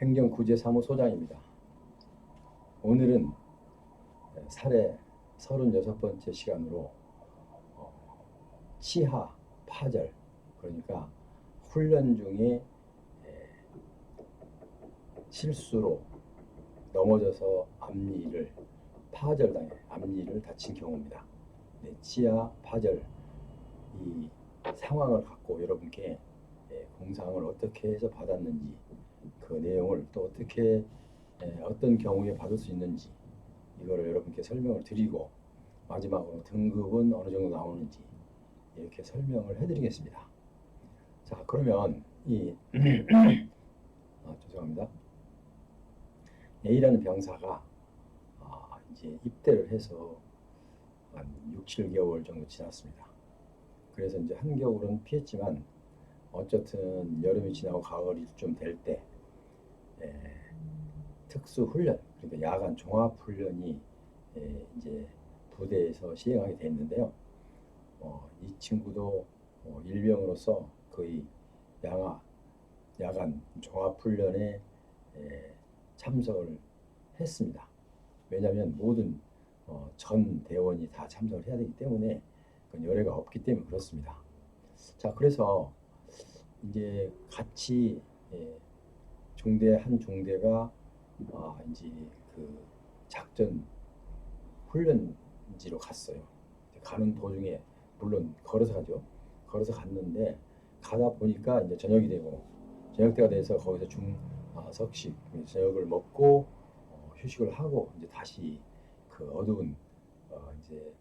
행정구제사무소장입니다. 오늘은 살해 36번째 시간으로 어, 치하 파절 그러니까 훈련 중에 에, 실수로 넘어져서 앞니를 파절당해 앞니를 다친 경우입니다. 네, 치아 파절 이 상황을 갖고 여러분께 예, 공상을 어떻게 해서 받았는지 그 내용을 또 어떻게 예, 어떤 경우에 받을 수 있는지 이거를 여러분께 설명을 드리고 마지막으로 등급은 어느 정도 나오는지 이렇게 설명을 해드리겠습니다. 자 그러면 이 아, 죄송합니다. A라는 병사가 아, 이제 입대를 해서 한 6, 7개월 정도 지났습니다. 그래서 이제 한겨울은 피했지만 어쨌든 여름이 지나고 가을이 좀 될 때 특수 훈련 그러니까 야간 종합 훈련이 에, 이제 부대에서 시행하게 됐는데요. 어, 이 친구도 어, 일병으로서 거의 양아 야간 종합 훈련에 에, 참석을 했습니다. 왜냐하면 모든 어, 전 대원이 다 참석을 해야 되기 때문에 그 열애가 없기 때문에 그렇습니다. 자, 그래서 이제 같이 예, 중대 한 중대가 아, 이제 그 작전 훈련지로 갔어요. 가는 도중에 물론 걸어서 가죠. 걸어서 갔는데 가다 보니까 이제 저녁이 되고 저녁 때가 돼서 거기서 중석식 저녁을 먹고 어, 휴식을 하고 이제 다시 그 어두운 어, 이제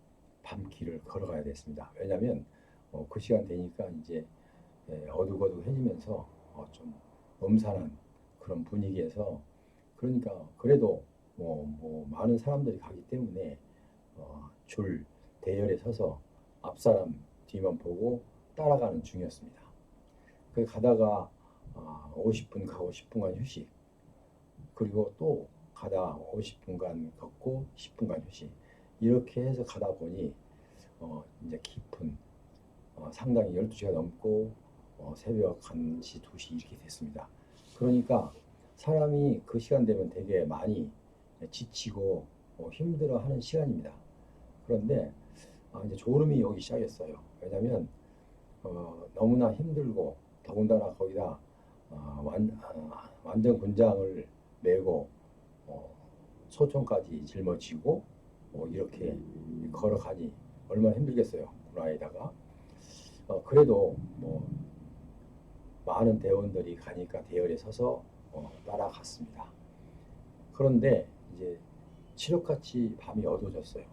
밤길을 걸어가야 됐습니다. 왜냐하면 어, 그 시간 되니까 이제 예, 어둑어둑해지면서 어, 좀 음산한 그런 분위기에서 그러니까 그래도 뭐, 뭐 많은 사람들이 가기 때문에 어, 줄 대열에 서서 앞 사람 뒤만 보고 따라가는 중이었습니다. 그 가다가 어, 50분 가고 10분간 휴식 그리고 또 가다 50분간 걷고 10분간 휴식 이렇게 해서 가다 보니 어, 이제 깊은 어, 상당히 12시가 넘고 어, 새벽 1시, 2시 이렇게 됐습니다. 그러니까 사람이 그 시간 되면 되게 많이 지치고 어, 힘들어하는 시간입니다. 그런데 아, 이제 졸음이 오기 시작했어요. 왜냐하면 어, 너무나 힘들고 더군다나 거기다 어, 완, 아, 완전 군장을 메고 어, 소총까지 짊어지고 뭐 이렇게 걸어가니 얼마나 힘들겠어요. 군화에다가 어, 그래도 뭐 많은 대원들이 가니까 대열에 서서 어, 따라갔습니다. 그런데 이제 칠흑같이 밤이 어두워졌어요.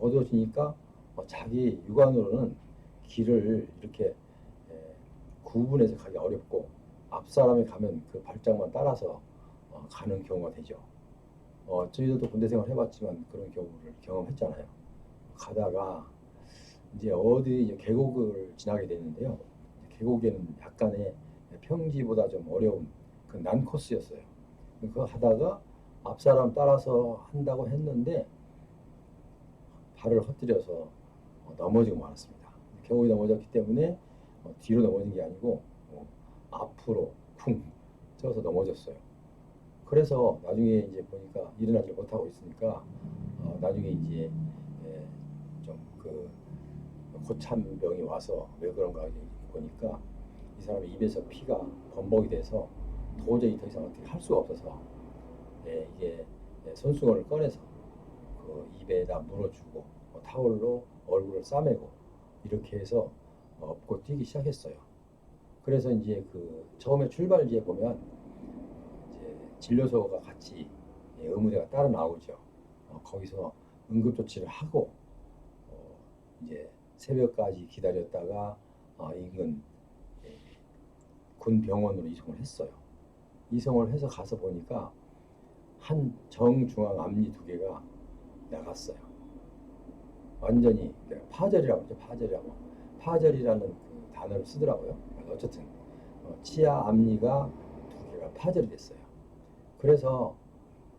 어두워지니까 어, 자기 육안으로는 길을 이렇게 에, 구분해서 가기 어렵고 앞 사람이 가면 그 발짝만 따라서 어, 가는 경우가 되죠. 어, 저희들도 군대 생활 해봤지만 그런 경우를 경험했잖아요. 가다가 이제 어디 이제 계곡을 지나게 됐는데요. 계곡에는 약간의 평지보다 좀 어려운 그 난 코스였어요. 그거 하다가 앞 사람 따라서 한다고 했는데 발을 헛들여서 어, 넘어지고 말았습니다. 계곡이 넘어졌기 때문에 어, 뒤로 넘어진 게 아니고 어, 앞으로 쿵 쳐서 넘어졌어요. 그래서 나중에 이제 보니까 일어나지 못하고 있으니까 어, 나중에 이제 예, 좀그 고참병이 와서 왜 그런가 보니까 이 사람의 입에서 피가 범벅이 돼서 도저히 더 이상 어떻게 할 수가 없어서 예, 이게 예, 손수건을 꺼내서 그 입에다 물어주고 뭐 타월로 얼굴을 싸매고 이렇게 해서 어, 업고 뛰기 시작했어요. 그래서 이제 그 처음에 출발지에 보면 이제 진료소가 같이 예, 의무대가 따로 나오죠. 어, 거기서 응급조치를 하고 어, 이제 새벽까지 기다렸다가 어, 인근 예, 군 병원으로 이송을 했어요. 이송을 해서 가서 보니까 한 정중앙 앞니 두 개가 나갔어요. 완전히 그러니까 파절이라고 하죠. 파절이라고. 파절이라는 그 단어를 쓰더라고요. 어쨌든 어, 치아 앞니가 두 개가 파절이 됐어요. 그래서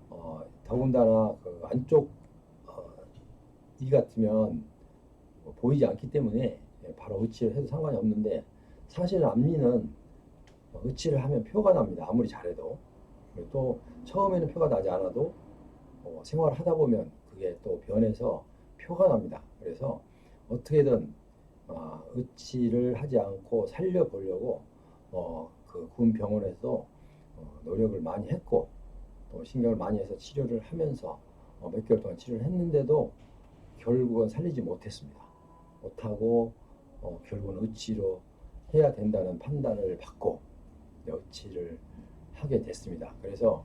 어, 더군다나 그 안쪽 어, 이 같으면 뭐 보이지 않기 때문에 바로 의치를 해도 상관이 없는데 사실 앞니는 의치를 하면 표가 납니다. 아무리 잘해도 또 처음에는 표가 나지 않아도 어, 생활을 하다 보면 그게 또 변해서 표가 납니다. 그래서 어떻게든 아, 의치를 하지 않고 살려보려고 어, 그 군 병원에서 어, 노력을 많이 했고 또 신경을 많이 해서 치료를 하면서 어, 몇 개월 동안 치료를 했는데도 결국은 살리지 못했습니다. 못하고 어, 결국은 의치로 해야 된다는 판단을 받고 의치를 하게 됐습니다. 그래서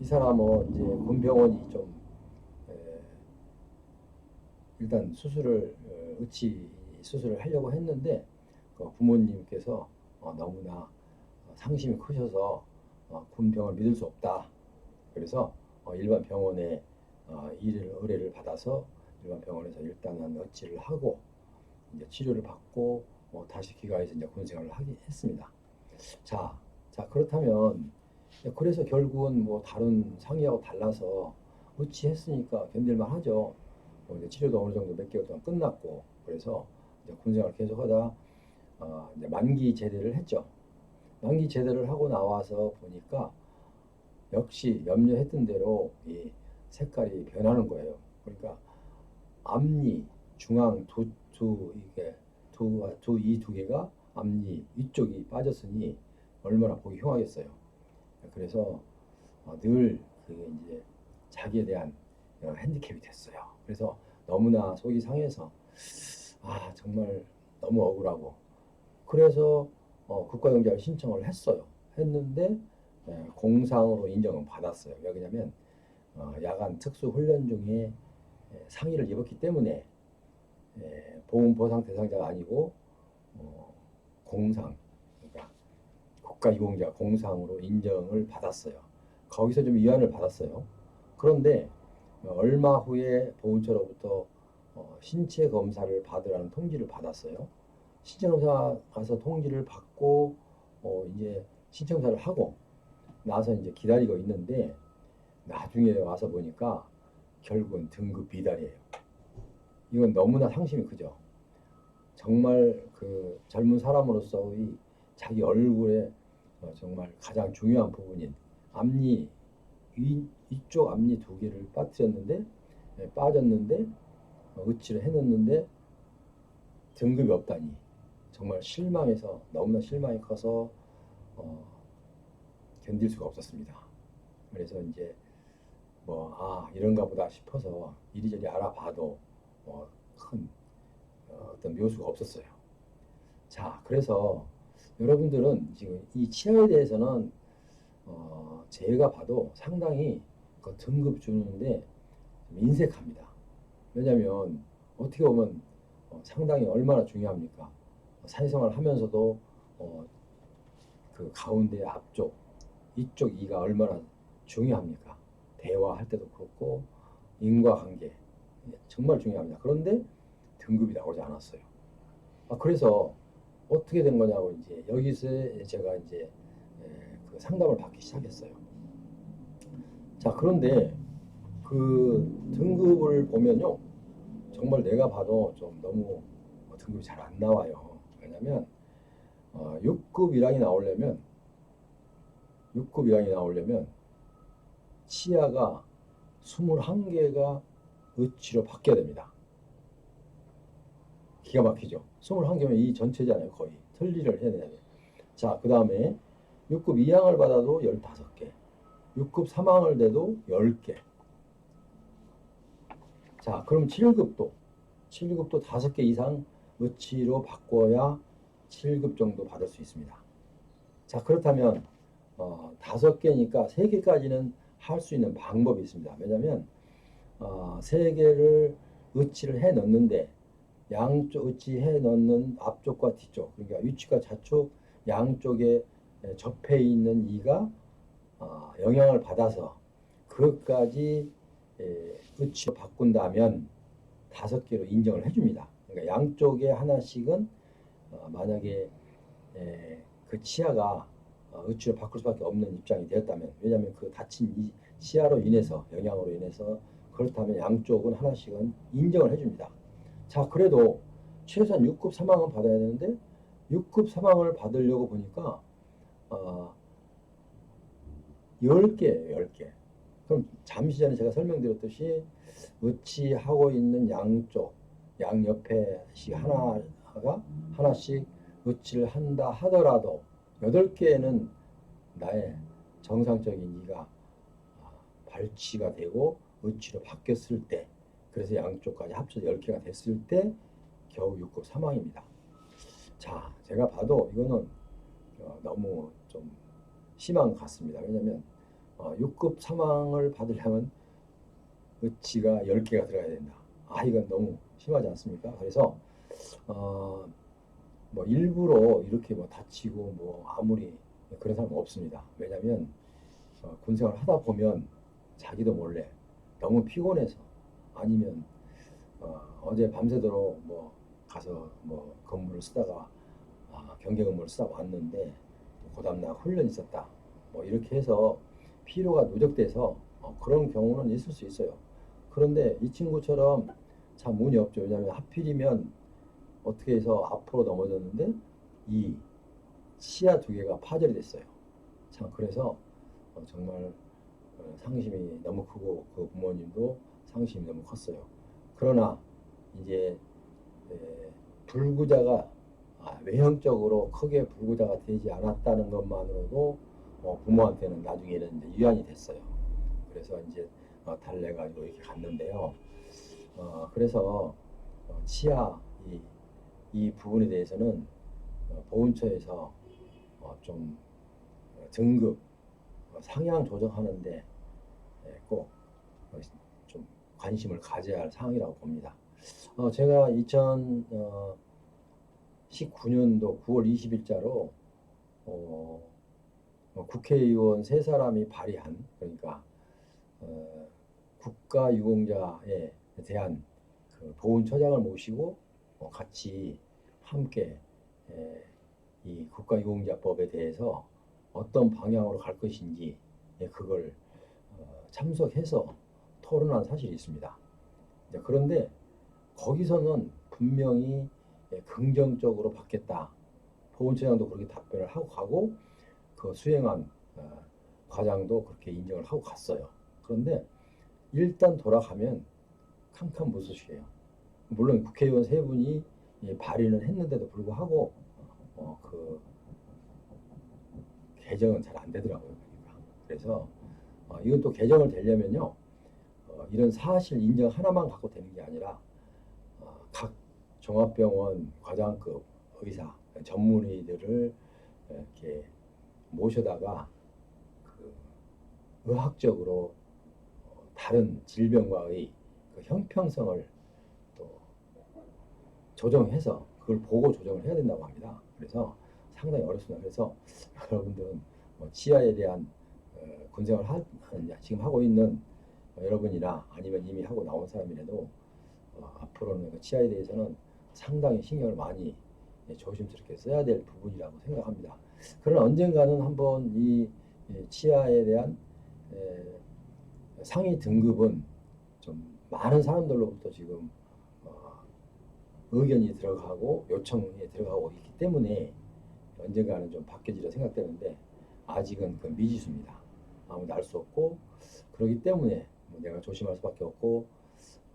이 사람은 이제 군병원이 좀 에, 일단 수술을 어, 의치 수술을 하려고 했는데 그 부모님께서 어, 너무나 상심이 크셔서 어, 군병을 믿을 수 없다. 그래서 어, 일반 병원에 어, 일을 의뢰를 받아서 일반 병원에서 일단은 어치를 하고 이제 치료를 받고 어, 다시 귀가해서 이제 군 생활을 하게 했습니다. 자, 자 그렇다면 그래서 결국은 뭐 다른 상의하고 달라서 어치했으니까 견딜만 하죠. 뭐 이제 치료도 어느 정도 몇 개월 동안 끝났고 그래서 이제 군생활을 계속하다 어, 이제 만기 제대를 했죠. 만기 제대를 하고 나와서 보니까 역시 염려했던 대로 이 색깔이 변하는 거예요. 그러니까 앞니 중앙 두, 두 이게 두 두 이 두 개가 앞니 위쪽이 빠졌으니 얼마나 보기 흉하겠어요. 그래서 어, 늘 그게 이제 자기에 대한 어, 핸디캡이 됐어요. 그래서 너무나 속이 상해서 아 정말 너무 억울하고 그래서 어, 국가영장을 신청을 했어요. 했는데 예, 공상으로 인정은 받았어요. 왜 그러냐면 어, 야간 특수 훈련 중에 예, 상의를 입었기 때문에 예, 보험 보상 대상자가 아니고 어, 공상 그러니까 국가유공자 공상으로 인정을 받았어요. 거기서 좀 위안을 받았어요. 그런데 어, 얼마 후에 보훈처로부터 어, 신체 검사를 받으라는 통지를 받았어요. 신체 검사 가서 통지를 받고 어, 이제 신체 검사를 하고 나서 이제 기다리고 있는데 나중에 와서 보니까 결국은 등급 비달이에요. 이건 너무나 상심이 크죠. 정말 그 젊은 사람으로서의 자기 얼굴에 어, 정말 가장 중요한 부분인 앞니 위, 위쪽 앞니 두 개를 빠뜨렸는데 예, 빠졌는데 어, 의치를 해놓는데 등급이 없다니 정말 실망해서 너무나 실망이 커서 어, 견딜 수가 없었습니다. 그래서 이제 뭐 아 이런가 보다 싶어서 이리저리 알아봐도 뭐큰 어, 어떤 묘수가 없었어요. 자 그래서 여러분들은 지금 이 치아에 대해서는 어, 제가 봐도 상당히 그 등급 주는데 좀 인색합니다. 왜냐하면 어떻게 보면 어, 상당히 얼마나 중요합니까? 사회생활을 하면서도 어, 그 가운데 앞쪽 이쪽 이가 얼마나 중요합니까? 대화할 때도 그렇고 인과관계 정말 중요합니다. 그런데 등급이 나오지 않았어요. 아, 그래서 어떻게 된 거냐고 이제 여기서 제가 이제 에, 그 상담을 받기 시작했어요. 자 그런데 그 등급을 보면요 정말 내가 봐도 좀 너무 등급이 잘 안 나와요. 왜냐면 어, 6급 1항이 나오려면 6급 1항이 나오려면 치아가 21개가 의치로 바뀌어야 됩니다. 기가 막히죠. 21개면 이 전체잖아요, 거의. 틀리를 돼요. 자, 그 다음에 6급 2항을 받아도 15개. 6급 3항을 돼도 10개. 자, 그럼 7급도. 7급도 5개 이상 의치로 바꿔야 7급 정도 받을 수 있습니다. 자, 그렇다면 어, 5개니까 3개까지는 할 수 있는 방법이 있습니다. 왜냐하면 어, 3개를 의치를 해 넣는데 양쪽 의치 해 넣는 앞쪽과 뒤쪽 그러니까 위치과 좌측 양쪽에 접해 있는 이가 어, 영향을 받아서 그것까지 에, 의치로 바꾼다면 다섯 개로 인정을 해줍니다. 그러니까 양쪽에 하나씩은 어, 만약에 에, 그 치아가 어, 의치로 바꿀 수밖에 없는 입장이 되었다면 왜냐하면 그 다친 이 치아로 인해서 영향으로 인해서 그렇다면 양쪽은 하나씩은 인정을 해줍니다. 자 그래도 최소한 6급 3항은 받아야 되는데 6급 3항을 받으려고 보니까 어, 10개예요, 10개. 그럼 잠시 전에 제가 설명드렸듯이 의치하고 있는 양쪽, 양옆에씩 하나가 하나씩 의치를 한다 하더라도 8개는 나의 정상적인 이가 아, 발치가 되고 의치로 바뀌었을 때 그래서 양쪽까지 합쳐서 10개가 됐을 때 겨우 6급 사망입니다. 자, 제가 봐도 이거는 어, 너무 좀 심한 것 같습니다. 왜냐하면 어, 6급 사망을 받으려면 의치가 10개가 들어가야 된다. 아, 이건 너무 심하지 않습니까? 그래서 어, 뭐 일부러 이렇게 뭐 다치고 뭐 아무리 그런 사람 없습니다. 왜냐하면 어, 군생활 하다 보면 자기도 몰래 너무 피곤해서 아니면 어, 제 밤새도록 뭐 가서 뭐 근무를 쓰다가 아, 경계 근무를 쓰다 왔는데 그 다음날 훈련 있었다. 뭐 이렇게 해서 피로가 누적돼서 어, 그런 경우는 있을 수 있어요. 그런데 이 친구처럼 참 운이 없죠. 왜냐하면 하필이면 어떻게 해서 앞으로 넘어졌는데 이 치아 두 개가 파절이 됐어요. 참 그래서 어, 정말 어, 상심이 너무 크고 그 부모님도 상심이 너무 컸어요. 그러나 이제 에, 불구자가 아, 외형적으로 크게 불구자가 되지 않았다는 것만으로도 어, 부모한테는 나중에는 이제 유한이 됐어요. 그래서 이제 어, 달래 가지고 이렇게 갔는데요. 어, 그래서 어, 치아 이, 이 부분에 대해서는 어, 보훈처에서 어, 좀 어, 등급 어, 상향 조정하는데 어, 관심을 가져야 할 사항이라고 봅니다. 어, 제가 2019년도 9월 20일자로 어, 어, 국회의원 세 사람이 발의한 그러니까 어, 국가 유공자에 대한 그 보훈처장을 모시고 어, 같이 함께 에, 이 국가 유공자법에 대해서 어떤 방향으로 갈 것인지 예, 그걸 어, 참석해서 토론한 사실이 있습니다. 그런데 거기서는 분명히 예, 긍정적으로 받겠다. 보훈처장도 그렇게 답변을 하고 가고 그 수행한 어, 과장도 그렇게 인정을 하고 갔어요. 그런데 일단 돌아가면 캄캄무소식이에요. 물론 국회의원 세 분이 예, 발의는 했는데도 불구하고 어, 그 개정은 잘 안 되더라고요. 그러니까. 그래서 어, 이건 또 개정을 되려면요. 어, 이런 사실 인정 하나만 갖고 되는 게 아니라 어, 각 종합병원 과장급 의사 전문의들을 이렇게 모셔다가 그 의학적으로 어, 다른 질병과의 그 형평성을 또 조정해서 그걸 보고 조정을 해야 된다고 합니다. 그래서 상당히 어렵습니다. 그래서 여러분들은 뭐 치아에 대한 어, 군생활 하, 지금 하고 있는 여러분이나 아니면 이미 하고 나온 사람이라도 어, 앞으로는 그 치아에 대해서는 상당히 신경을 많이 예, 조심스럽게 써야 될 부분이라고 생각합니다. 그러나 언젠가는 한번 이 예, 치아에 대한 에, 상위 등급은 좀 많은 사람들로부터 지금 어, 의견이 들어가고 요청이 들어가고 있기 때문에 언젠가는 좀 바뀌어지려 생각되는데 아직은 그 미지수입니다. 아무도 알 수 없고 그렇기 때문에 뭐 내가 조심할 수밖에 없고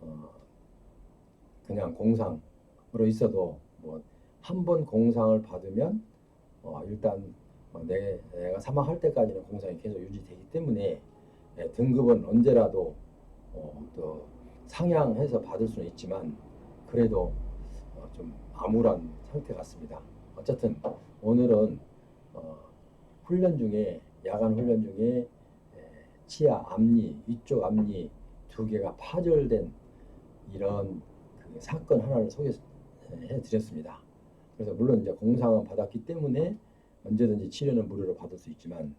어, 그냥 공상으로 있어도 뭐 한 번 공상을 받으면 어, 일단 어, 내, 내가 사망할 때까지는 공상이 계속 유지되기 때문에 예, 등급은 언제라도 어, 또 상향해서 받을 수는 있지만 그래도 어, 좀 암울한 상태 같습니다. 어쨌든 오늘은 어, 훈련 중에 야간 훈련 중에 에, 치아 앞니 위쪽 앞니 두 개가 파절된 이런 그 사건 하나를 소개해 드렸습니다. 그래서 물론 이제 공상은 받았기 때문에 언제든지 치료는 무료로 받을 수 있지만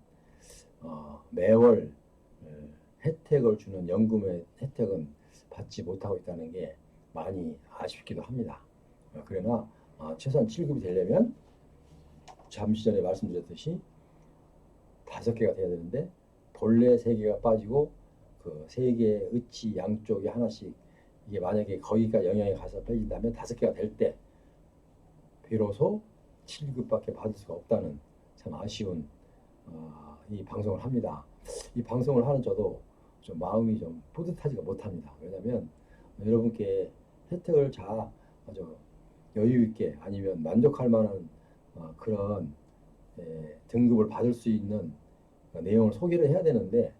어, 매월 에, 혜택을 주는 연금의 혜택은 받지 못하고 있다는 게 많이 아쉽기도 합니다. 어, 그러나 어, 최소한 7급이 되려면 잠시 전에 말씀드렸듯이 다섯 개가 돼야 되는데 본래 세 개가 빠지고 그 세 개의 의치 양쪽에 하나씩 이게 만약에 거기가 영향이 가서 빼진다면 다섯 개가 될 때 비로소 7급밖에 받을 수가 없다는 참 아쉬운 어, 이 방송을 합니다. 이 방송을 하는 저도 좀 마음이 좀 뿌듯하지가 못합니다. 왜냐하면 여러분께 혜택을 자 아주 여유 있게 아니면 만족할 만한 어, 그런 예, 등급을 받을 수 있는 어, 내용을 소개를 해야 되는데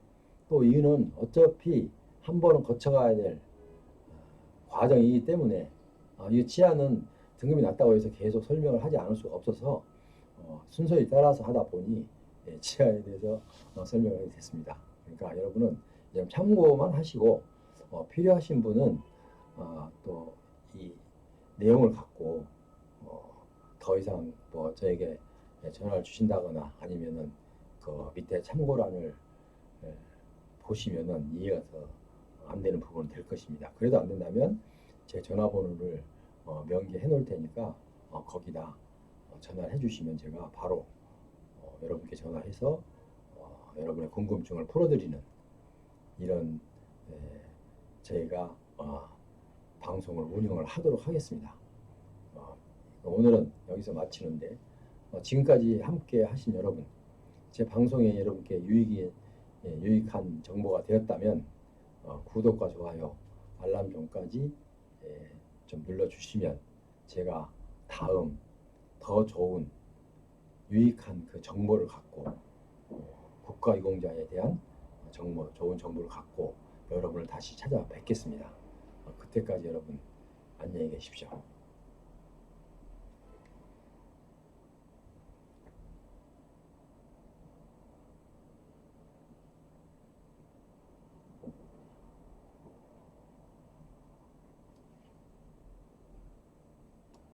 또 이유는 어차피 한 번은 거쳐가야 될 어, 과정이기 때문에 어, 이 치아는 등급이 낮다고 해서 계속 설명을 하지 않을 수가 없어서 어, 순서에 따라서 하다 보니 예, 치아에 대해서 어, 설명을 하게 됐습니다. 그러니까 여러분은 참고만 하시고 어, 필요하신 분은 어, 또이 내용을 갖고 어, 더 이상 뭐 저에게 전화를 주신다거나 아니면은 그 밑에 참고란을 예, 보시면은 이해가 더안 되는 부분은 될 것입니다. 그래도 안 된다면 제 전화번호를 어, 명기해 놓을 테니까 어, 거기다 어, 전화를 해주시면 제가 바로 어, 여러분께 전화해서 어, 여러분의 궁금증을 풀어드리는 이런 에, 저희가 어, 방송을 운영을 하도록 하겠습니다. 어, 오늘은 여기서 마치는데 어, 지금까지 함께 하신 여러분, 제 방송에 여러분께 유익이 예, 유익한 정보가 되었다면 어, 구독과 좋아요, 알람송까지 예, 좀 눌러주시면 제가 다음 더 좋은 유익한 그 정보를 갖고 어, 국가유공자에 대한 정보, 좋은 정보를 갖고 여러분을 다시 찾아뵙겠습니다. 어, 그때까지 여러분 안녕히 계십시오.